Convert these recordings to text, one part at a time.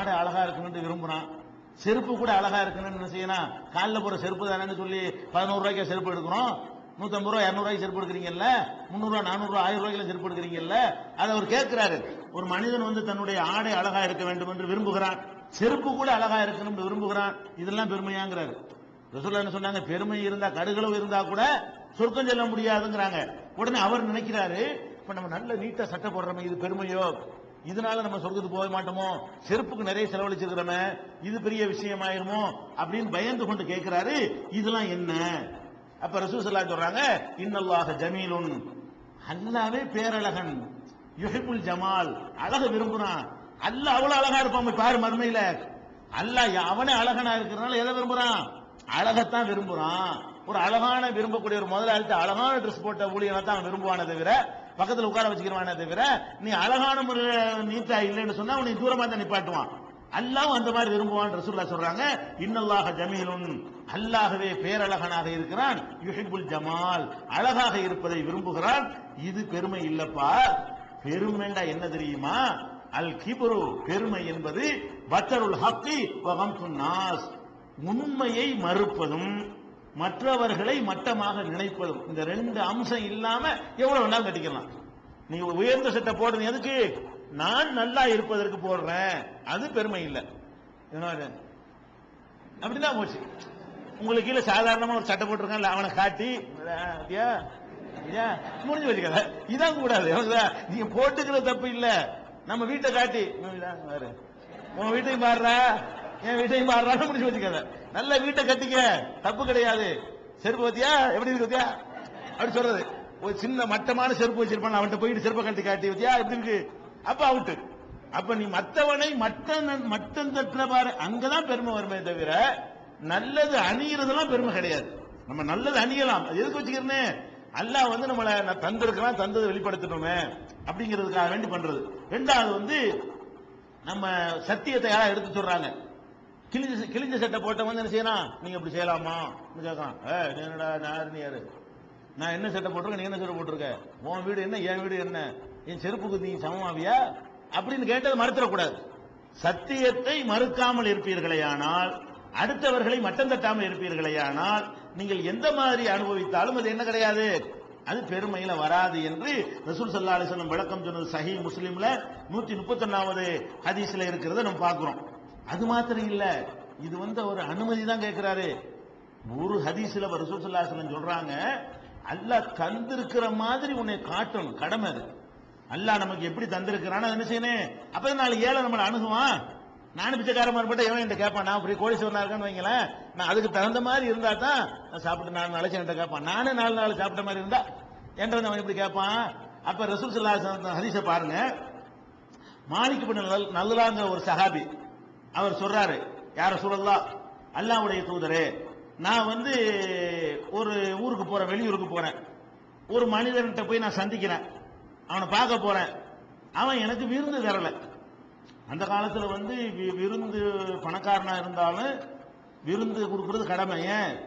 ஆடை அழகா இருக்கணும்னு விரும்புறான். செருப்பு கூட அழகா இருக்கணும்னு என்ன செய்யணும் காலில் போற செருப்பு தானேன்னு சொல்லி பதினோரு ரூபாய்க்கு செருப்பு எடுக்கிறோம். நூத்தம்பது ரூபா இரநூறு ரூபாய்க்கு செருப்பு எடுக்கிறீங்கல்ல? முந்நூறுரூவா நானூறு ஆயிரம் ரூபாய்க்கு செருப்பு எடுக்கிறீங்கல்ல? அதை அவர் கேட்கிறாரு. ஒரு மனிதன் வந்து தன்னுடைய ஆடை அழகா இருக்க வேண்டும் என்று விரும்புகிறான். செருப்பு கூட அழகா இருக்கணும் விரும்புகிறான். இதெல்லாம் பெருமையாங்கிறாரு. ரசூல்லா என்ன சொன்னாங்க? பெருமை இருந்தா கடுகளவு இருந்தா கூட சொர்க்கம் செல்ல முடியாதுங்கிறாங்க. உடனே அவர் நினைக்கிறாரு இப்ப நம்ம நல்ல நீட்டா சட்டை போடுறோமே இது பெருமையோ? இதனால நம்ம சொர்க்கத்துக்கு போக மாட்டோமோ? செருப்புக்கு நிறைய செலவழிச்சிருக்கிறோமே இது பெரிய விஷயமாயிருமோ? அப்படின்னு பயந்து கொண்டு கேட்கிறாரு இதெல்லாம் என்ன? அப்ப ரசூசல்லா சொல்றாங்க இன்னல்லாக ஜமீலுன். அல்லாவே பேரழகன். யுஹிபுல் ஜமால். அழக விரும்புறான். அல்ல அவ்வளவு அழகா இருப்பான் பாரு மறுமையில. அல்ல அவனே அழகனா இருக்கிறனால எதை விரும்புறான்? அழகத்தான் விரும்புறான். ஒரு அழகான விரும்பக்கூடிய ஒரு முதலாளித்த அழகான ட்ரெஸ் போட்ட ஊழியனை தான் அவன் விரும்புவானே தவிர பக்கத்துல உட்கார வச்சுக்கிறவானே தவிர நீ அழகான முறையில் நீட்டா இல்லைன்னு சொன்னா உனக்கு தூரமா தான் நிப்பாட்டுவான். அல்லாஹ் அந்த மாதிரி விரும்புவான் ரசூல்லா சொல்றாங்க. இன்னல்லாக ஜமீலுன். அல்லாகவே பேரழகனாக இருக்கிறான். யுஹிபுல் ஜமால். அழகாக இருப்பதை விரும்புகிறான். இது பெருமை இல்லப்பா. பெருமைண்டா என்ன தெரியுமா? அல் கிபுரு. பெருமை என்பது பத்தருள் ஹக்கி நாஸ். உண்மையை மறுப்பதும் மற்றவர்களை மட்டமாக நினைப்பதும் இந்த ரெண்டு அம்சம் இல்லாம எவ்வளவு வேணாலும் கட்டிக்கலாம். நீ உயர்ந்த சட்டை போடுறது எதுக்கு? நான் நல்லா இருப்பதற்கு போடுறேன். அது பெருமை இல்லை. என்ன அப்படிதான் போச்சு. உங்களுக்கு கீழே சாதாரணமா ஒரு சட்டை போட்டிருக்கான் அவனை காட்டி முடிஞ்சு வச்சுக்கல இதான் கூடாது. எவ்வளவுதா? நீங்க போட்டுக்கிற தப்பு இல்ல. நம்ம வீட்டை காட்டி உன் பாரு. உன் வீட்டையும் பாடுறா என் வீட்டையும் பாடுறான்னு முடிச்சு வச்சுக்காத நல்ல வீட்டை கட்டிக்க. தப்பு கிடையாது. செருப்பு பத்தியா? எப்படி இருக்கு பத்தியா? அப்படி சொல்றது. ஒரு சின்ன மட்டமான செருப்பு வச்சிருப்பான் அவன்கிட்ட போயிட்டு செருப்பை கட்டி காட்டி பத்தியா? எப்படி இருக்கு? அப்ப அவுட்டு அப்ப நீ மத்தவனை மட்டம் மட்டம் தட்டுற பாரு. அங்கதான் பெருமை வருமே தவிர நல்லது அணியறதெல்லாம் பெருமை கிடையாது. நம்ம நல்லது அணியலாம். எதுக்கு வச்சுக்கிறேன்னு? அல்லாஹ் வந்து நம்மளை நான் தந்திருக்கலாம் தந்ததை வெளிப்படுத்தணுமே அப்படிங்கிறதுக்காக வேண்டி பண்றது. ரெண்டாவது வந்து நம்ம சத்தியத்தை யாரா எடுத்து சொல்றாங்க? கிழிஞ்ச கிழிஞ்ச சட்டை போட்டவன் வந்து என்ன செய்யலாம் நீங்க இப்படி செய்யலாமா? கேட்கான் ஏ என்னடா நான் யாரு, நான் என்ன சட்டை போட்டிருக்கேன்? நீ என்ன சட்டை போட்டிருக்க? உன் வீடு என்ன? என் வீடு என்ன? என் செருப்புக்கு நீ சமமாவியா? அப்படின்னு கேட்டது மறுத்துடக்கூடாது சத்தியத்தை மறுக்காமல் இருப்பீர்களையானால் அடுத்தவர்களை மட்டம் தட்டாமல் இருப்பீர்களையானால் நீங்கள் எந்த மாதிரி அனுபவித்தாலும் அது என்ன கிடையாது. அது பெருமையில வராது என்று ரசூல் சல்லா அலிஸ்லம் விளக்கம் சொன்னது சஹி முஸ்லீம்ல நூத்தி முப்பத்தொன்னாவது ஹதீஸ்ல இருக்கிறத நம்ம பார்க்கிறோம். அது மாத்திரம் இல்ல. இது வந்து ஒரு அனுமதி தான் கேட்கிறாரு ஒரு ஹதீஸ்ல ரசூல் சொல்றாங்க அல்லாஹ் தந்திருக்கிற மாதிரி உன்னை காட்டணும். கடமை அது. அல்லாஹ் நமக்கு எப்படி தந்திருக்கிறான்னு என்ன செய்யணும்? அப்ப நாலு ஏழை நம்மளை அணுகுவான்? நானும் பிச்சைக்காரமா இருப்பட்ட எவன் என்கிட்ட கேட்பான். நான் இப்படி கோடீஸ்வரனா இருக்கான்னு வைங்களேன். நான் அதுக்கு தகுந்த மாதிரி இருந்தா தான் நான் சாப்பிட்டு நாலு நாளைக்கு என்கிட்ட கேட்பான். நானே நாலு நாள் சாப்பிட்ட மாதிரி இருந்தா என்கிட்ட வந்து அவன் இப்படி கேட்பான்? அப்ப ரசூல் சல்லா ஹதீஸை பாருங்க. மாலிக் பின் நல் ஒரு சஹாபி அவர் சொல்றாரு யார சொல்லலாம் அல்லாவுடைய தூதரே நான் வந்து ஒரு ஊருக்கு போறேன் வெளியூருக்கு போறேன். ஒரு மனிதன்கிட்ட போய் நான் சந்திக்கிறேன். அவனை பார்க்க போறேன். அவன் எனக்கு விருந்து தரல. அந்த காலத்தில் வந்து வி- விருந்து பணக்காரனா இருந்தாலும் விருந்து கொடுக்கறது கடமை. ஏன்?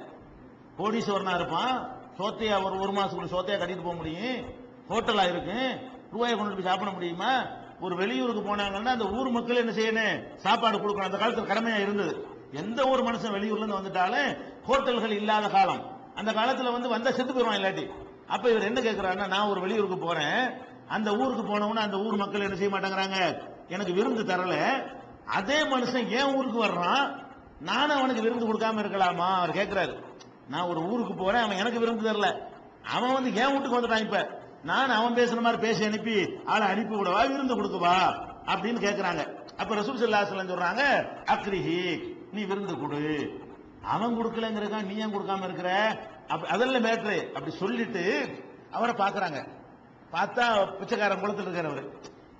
கோடீஸ்வரனா இருப்பான். சோத்தையா ஒரு ஒரு மாசத்துக்குள்ள சோத்தையா கட்டிட்டு போக முடியும். ஹோட்டலா இருக்கு ரூபாயை கொண்டு போய் சாப்பிட முடியுமா? ஒரு வெளியூருக்கு போனாங்கன்னா அந்த ஊர் மக்கள் என்ன செய்யணும்? சாப்பாடு கொடுக்கணும். அந்த காலத்தில் கடமையா இருந்தது. எந்த ஒரு மனுஷன் வெளியூர்ல இருந்து வந்துட்டாலும் ஹோட்டல்கள் இல்லாத காலம். அந்த காலத்துல வந்து வந்தா செத்து போயிடுவான் இல்லாட்டி. அப்ப இவர் என்ன கேட்கிறாருன்னா நான் ஒரு வெளியூருக்கு போறேன். அந்த ஊருக்கு போனவன அந்த ஊர் மக்கள் என்ன செய்ய மாட்டேங்கிறாங்க? எனக்கு விருந்து தரல. அதே மனுஷன் ஏன் ஊருக்கு வர்றான்? நானும் அவனுக்கு விருந்து கொடுக்காம இருக்கலாமா? அவர் கேட்கிறாரு நான் ஒரு ஊருக்கு போறேன். அவன் எனக்கு விருந்து தரல. அவன் வந்து என் வீட்டுக்கு வந்துட்டான் இப்ப? நான் அவன் பேசுற மாதிரி பேசி அனுப்பி ஆளை அனுப்பி விடவா விருந்து கொடுக்கவா அப்படின்னு கேட்கிறாங்க அப்ப ரசூல் சல்லாஹ் சொல்றாங்க அக்ரிஹி நீ விருந்து கொடு. அவன் கொடுக்கலங்கிறதா நீ ஏன் கொடுக்காம இருக்கிற? அப்ப- அதெல்லாம் மேட்ரு அப்படி சொல்லிட்டு அவரை பாக்குறாங்க. பார்த்தா பிச்சைக்காரன் குளத்தில் இருக்கார் அவர்.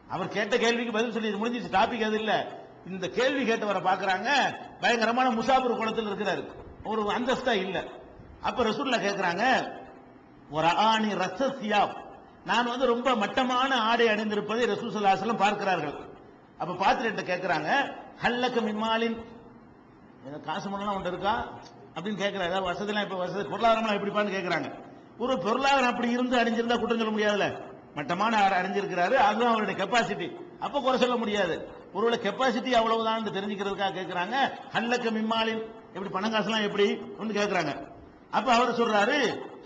அவர் கேட்ட கேள்விக்கு பதில் சொல்லி முடிஞ்சிச்சு டாபிக் அது இல்ல. இந்த கேள்வி கேட்டவரை பாக்குறாங்க பயங்கரமான முசாபுர் குளத்தில் இருக்கிறாரு. ஒரு அந்தஸ்தா இல்ல. அப்ப ரசூல்ல கேட்கிறாங்க ஒரு ஆணி ரசசியாப் நான் வந்து ரொம்ப மட்டமான ஆடை அணிந்திருப்பதை ரசூல் பார்க்கிறார்கள். அப்ப பார்த்துட்டு கேட்கிறாங்க ஹல்லக்க மிம்மாலின் காசு மண்ணெல்லாம் ஒன்று இருக்கா? அப்படின்னு கேட்கிறாங்க ஏதாவது வசதிலாம் இப்ப வசதி பொருளாதாரம்லாம் எப்படிப்பான்னு கேட்குறாங்க ஒரு பொருளாதாரம் அப்படி இருந்து அணிஞ்சிருந்தா குற்றம் சொல்ல முடியாதுல்ல. மட்டமான ஆடை அணிஞ்சிருக்கிறாரு அதுவும் அவருடைய கெப்பாசிட்டி அப்ப குறை சொல்ல முடியாது. ஒருவேளை கெப்பாசிட்டி அவ்வளவுதான் தெரிஞ்சுக்கிறதுக்காக கேட்குறாங்க ஹல்லக்க மிம்மாலின் எப்படி பணம் காசுலாம் எப்படி? ஒன்று கேட்குறாங்க அப்ப அவர் சொல்றாரு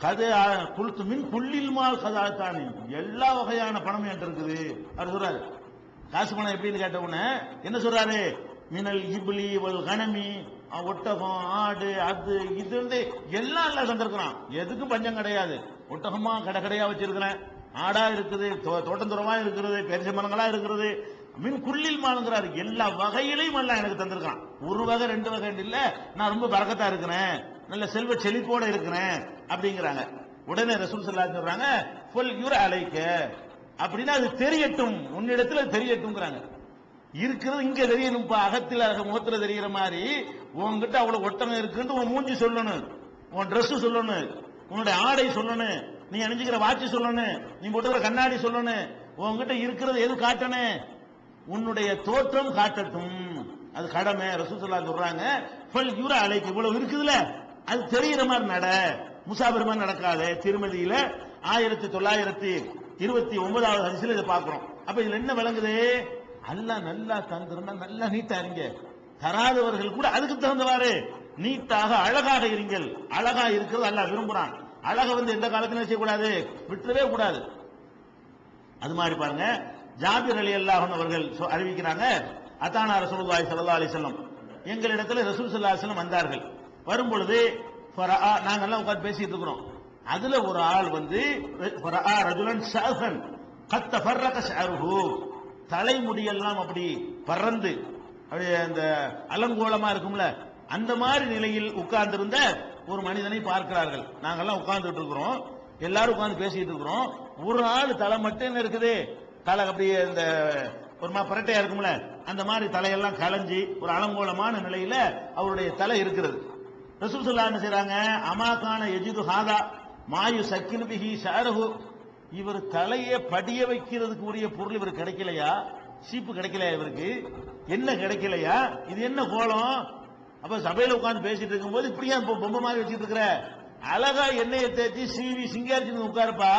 கதை குளுத்து மின் குள்ளில் மால் கதாத்தானி எல்லா வகையான பணமும் என்கிட்ட இருக்குது. அவர் சொல்றாரு காசு பணம் எப்படின்னு கேட்ட உடனே என்ன சொல்றாரு? மினல் இப்ளி வல் கனமி ஒட்டகம் ஆடு அது இது வந்து எல்லாம் எல்லாம் தந்திருக்கிறான். எதுக்கும் பஞ்சம் கிடையாது. ஒட்டகமா கடை கடையா வச்சிருக்கிறேன். ஆடா இருக்குது தோ- தோட்டந்துரமா இருக்கிறது பெரிய மரங்களா இருக்கிறது மின் குள்ளில் மாலுங்கிறாரு. எல்லா வகையிலையும் எல்லாம் எனக்கு தந்திருக்கான் ஒரு வகை ரெண்டு வகை இல்ல. நான் ரொம்ப பறக்கத்தா இருக்கிறேன். நல்ல செல்வ செழிப்போட இருக்கிறேன் அப்படிங்கிறாங்க. உடனே ரசூல் சல்லா சொல்றாங்க "ஃபுல் யுர அலைக்க. அப்படின்னா அது தெரியட்டும். உன்னிடத்துல அது தெரியட்டும்ங்கிறாங்க. இருக்கிறது இங்க தெரியணும்ப்பா அகத்தில் அக முகத்துல தெரியற மாதிரி. உன்கிட்ட அவ்வளவு ஒட்டகம் இருக்குன்னு உன் மூஞ்சி சொல்லணும். உன் ட்ரெஸ் சொல்லணும். உன்னுடைய ஆடை சொல்லணும். நீ அணிஞ்சுக்கிற வாட்சி சொல்லணும். நீ போட்டுக்கிற கண்ணாடி சொல்லணும். உன்கிட்ட இருக்கிறது எது காட்டணும்? உன்னுடைய தோற்றம் காட்டட்டும். அது கடமை. ரசூசல்லா சொல்றாங்க ஃபல் யுர அலைக்கு. இவ்வளவு இருக்குதுல்ல? அது தெரிகிற மாதிரி நட. முசாபிர் மாதிரி நடக்காத. திருமதியில ஆயிரத்தி தொள்ளாயிரத்தி இருபத்தி ஒன்பதாவது ஹரிசில் இதை பார்க்கிறோம். அப்ப இதுல என்ன விளங்குது? அல்லா நல்லா தந்திருந்தா நல்லா நீட்டா இருங்க. தராதவர்கள் கூட அதுக்கு தகுந்தவாறு நீட்டாக அழகாக இருங்கள். அழகா இருக்கிறது அல்லாஹ் விரும்புறான். அழகை வந்து எந்த காலத்திலும் செய்யக்கூடாது? விட்டுறவே கூடாது. அது மாதிரி பாருங்க. ஜாபிர் அலி அல்லாஹன் அவர்கள் சொ- அறிவிக்கிறாங்க. அத்தானா ரசூலுல்லாஹி ஸல்லல்லாஹு அலைஹி செல்லம் எங்களிடத்துல ரசூல் சல்லா அலைஹி வந்தார்கள். வரும் பொழுது ஃபரஆ உட்கார்ந்து பேசிட்டு இருக்கிறோம். அதுல ஒரு ஆள் வந்து ரஜுலன் ஷாஃபன் கத் தஃபர்ரக ஷஅருஹு தலைமுடியெல்லாம் அப்படி பறந்து அப்படியே அந்த அலங்கோலமா இருக்கும்ல அந்த மாதிரி நிலையில் உட்கார்ந்திருந்த ஒரு மனிதனை பார்க்கிறார்கள். நாங்கெல்லாம் உட்கார்ந்துட்டு இருக்கிறோம். எல்லாரும் உட்கார்ந்து பேசிட்டு இருக்கிறோம். ஒரு ஆள் தலை மட்டும் என்ன இருக்குது? தலை அப்படியே இந்த ஒரு மா பரட்டையா இருக்கும்ல அந்த மாதிரி தலையெல்லாம் களைஞ்சி ஒரு அலங்கோலமான நிலையில அவருடைய தலை இருக்கிறது. ரசூல் சொல்லா என்ன செய்யறாங்க அமாகான எஜிது ஹாதா மாயு சக்கின் பிஹி ஷாரஹு இவர் தலையை படிய வைக்கிறதுக்கு உரிய பொருள் இவர் கிடைக்கலையா? சீப்பு கிடைக்கலையா இவருக்கு? என்ன கிடைக்கலையா? இது என்ன கோலம்? அப்ப சபையில உட்காந்து பேசிட்டு இருக்கும்போது இப்படியா பொம்மை மாதிரி வச்சுட்டு இருக்கிற? அழகா எண்ணெயை தேய்ச்சி சீவி சிங்காரிச்சு உட்காருப்பா.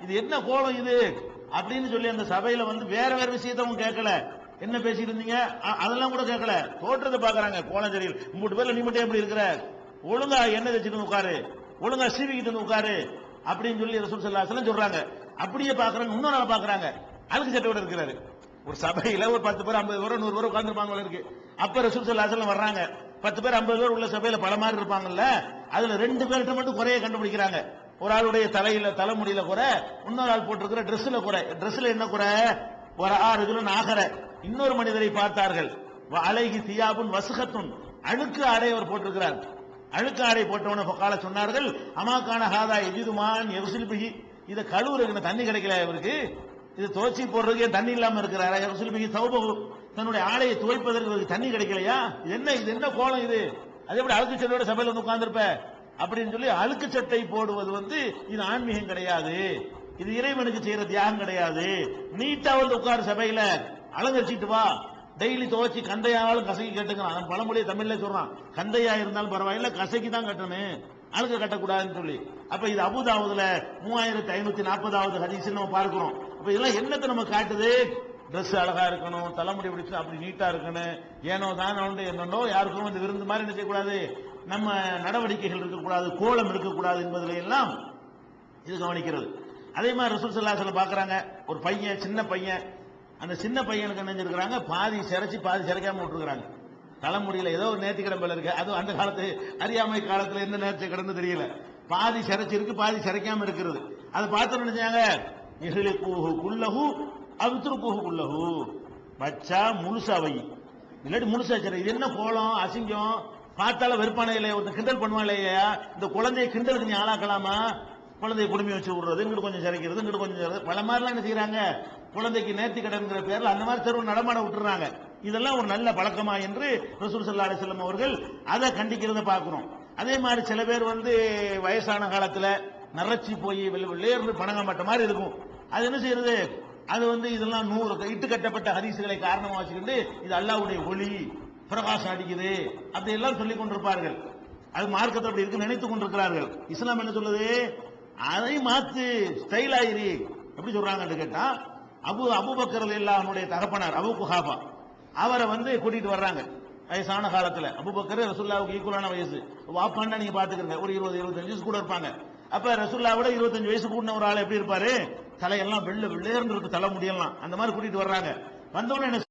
இது என்ன கோலம் இது? அப்படின்னு சொல்லி அந்த சபையில வந்து வேற வேற விஷயத்த அவங்க கேட்கல. என்ன பேசிட்டு இருந்தீங்க? அதெல்லாம் கூட கேட்கல. தோற்றத்தை பாக்குறாங்க கோலம் சரியில் மூணு பேர்ல நீ மட்டும் எப்படி இருக்கிற? ஒழுங்கா எண்ணெய் வச்சுக்கணும் உட்காரு. ஒழுங்கா சீவிக்கிட்டு உட்காரு. அப்படின்னு சொல்லி ரசூல் ஸல்லல்லாஹு சொல்றாங்க. அப்படியே பாக்குறாங்க இன்னொரு ஆளை பாக்குறாங்க அழுக்கு சட்டையோட இருக்கிறாரு. ஒரு சபையில ஒரு பத்து பேர் ஐம்பது பேர் நூறு பேர் உட்காந்துருப்பாங்க இருக்கு. அப்ப ரசூல் ஸல்லல்லாஹு வர்றாங்க. பத்து பேர் ஐம்பது பேர் உள்ள சபையில பல மாதிரி இருப்பாங்கல்ல. அதுல ரெண்டு பேர்கிட்ட மட்டும் குறைய கண்டுபிடிக்கிறாங்க. ஒரு ஆளுடைய தலையில தலைமுடியில குறை இன்னொரு ஆள் போட்டிருக்கிற ட்ரெஸ்ல குறை. ட்ரெஸ்ல என்ன குறை? ஒரு ஆறு ஆகர இன்னொரு மனிதரை பார்த்தார்கள். வ அலைஹி தியாபுன் வசுகத்துன் அழுக்கு ஆடை அவர் போட்டிருக்கிறார். அழுக்கு ஆடை போட்டவன கால சொன்னார்கள் அமாக்கான ஹாதா எஜிதுமான் எவசில் பிகி இதை கழுவுறதுக்கு தண்ணி கிடைக்கல இவருக்கு. இது துவச்சி போடுறதுக்கு தண்ணி இல்லாம இருக்கிறாரா? எவசில் பிகி சௌபகு தன்னுடைய ஆடையை துவைப்பதற்கு இவருக்கு தண்ணி கிடைக்கலையா? இது என்ன இது? என்ன கோலம் இது? அது எப்படி அழுக்கு சட்டையோட சபையில் வந்து உட்கார்ந்துருப்ப? அப்படின்னு சொல்லி அழுக்கு சட்டை போடுவது வந்து இது ஆன்மீகம் கிடையாது. இது இறைவனுக்கு செய்யற தியாகம் கிடையாது. நீட்டா வந்து உட்கார் சபையில. அலங்கரிச்சிட்டு வா. டெய்லி துவைச்சி கந்தையாலும் கசக்கி கட்டுங்கிறான். அவன் பழமொழியை தமிழ்ல சொல்றான். கந்தையா இருந்தாலும் பரவாயில்ல கசக்கி தான் கட்டணும். அழுக்க கட்டக்கூடாதுன்னு சொல்லி. அப்ப இது அபுதாவதுல மூவாயிரத்தி ஐநூத்தி நாற்பதாவது ஹரிசு நம்ம பார்க்கிறோம். அப்ப இதெல்லாம் என்னத்தை நம்ம காட்டுது? ட்ரெஸ் அழகா இருக்கணும் தலைமுடி பிடிச்சு அப்படி நீட்டா இருக்கணும். ஏனோ தானோ என்னன்னோ யாருக்கும் இந்த விருந்து மாதிரி என்ன செய்யக்கூடாது? நம்ம நடவடிக்கைகள் இருக்கக்கூடாது கோலம் இருக்கக்கூடாது என்பதில் எல்லாம் இது கவனிக்கிறது. அதே மாதிரி ரசூல் ஸல்லல்லாஹு அலைஹி ஒரு பையன் சின்ன பையன் அந்த சின்ன பையனுக்கு என்ன செஞ்சிருக்கிறாங்க? பாதி சிரைச்சி பாதி சிரைக்காம விட்டுருக்காங்க தலைமுடியில் ஏதோ ஒரு நேர்த்தி கிடம்பில் இருக்கு. அது அந்த காலத்து அறியாமை காலத்தில் என்ன நேர்த்தி கிடந்து தெரியல. பாதி சிறைச்சி இருக்கு பாதி சிரைக்காம இருக்கிறது. அதை பார்த்து நினைச்சாங்க இகழி கூஹு குல்லஹு அவுத்ரு கூஹு குல்லஹு. வச்சா முழுசா வை. இல்லாட்டி முழுசா சரி இது என்ன கோலம் அசிங்கம்? பார்த்தால வெறுப்பான இல்லையா ஒருத்தர் கிண்டல் பண்ணுவான் இல்லையா. இந்த குழந்தைய கிண்டலுக்கு நீ ஆளாக்கலாமா? குழந்தைய குடுமி வச்சு விடுறது இங்கிட்டு கொஞ்சம் சிறைக்கிறது இங்கிட்டு கொஞ்சம் பல மாதிரிலாம் என்ன செய்யறாங்க குழந்தைக்கு நேர்த்தி கடன்கிற பேர்ல அந்த மாதிரி தெருவு நடமாட விட்டுறாங்க. இதெல்லாம் ஒரு நல்ல பழக்கமா என்று ரசூல் சல்லா அலிஸ்லாம் அவர்கள் அதை கண்டிக்கிறத பார்க்கிறோம். அதே மாதிரி சில பேர் வந்து வயசான காலத்துல நரச்சி போய் வெள்ளை பணங்க மாட்ட மாதிரி இருக்கும். அது என்ன செய்யறது? அது வந்து இதெல்லாம் நூறு இட்டு கட்டப்பட்ட ஹரிசுகளை காரணமாக வச்சுக்கிட்டு இது அல்லாவுடைய ஒளி பிரகாசம் அடிக்குது அப்படி எல்லாம் சொல்லிக் கொண்டிருப்பார்கள். அது மார்க்கத்தில் அப்படி இருக்கு நினைத்துக் கொண்டிருக்கிறார்கள். இஸ்லாம் என்ன சொல்லுது? அதை மாத்து ஸ்டைல் ஆயிரு. எப்படி சொல்றாங்கன்னு கேட்டா அபு அபுபக்கர் அல்லாஹ்வுடைய தகப்பனார் அபு குஹாபா. அவரை வந்து கூட்டிட்டு வர்றாங்க. வயசான காலத்துல. அபுபக்கர் ரசுல்லாவுக்கு ஈக்குவலான வயசு. வாப்பாண்டா நீங்க பாத்துக்கிறீங்க ஒரு இருபது இருபத்தஞ்சு வயசு கூட இருப்பாங்க. அப்ப ரசுல்லாவோட இருபத்தஞ்சு வயசு கூட்டின ஒரு ஆள் எப்படி இருப்பாரு? தலையெல்லாம் வெள்ள வெள்ளேர்ந்து இருக்கு தலை முடியலாம் அந்த மாதிரி கூட்டிட்டு வர்றாங்க. வந்தவொடனே என்ன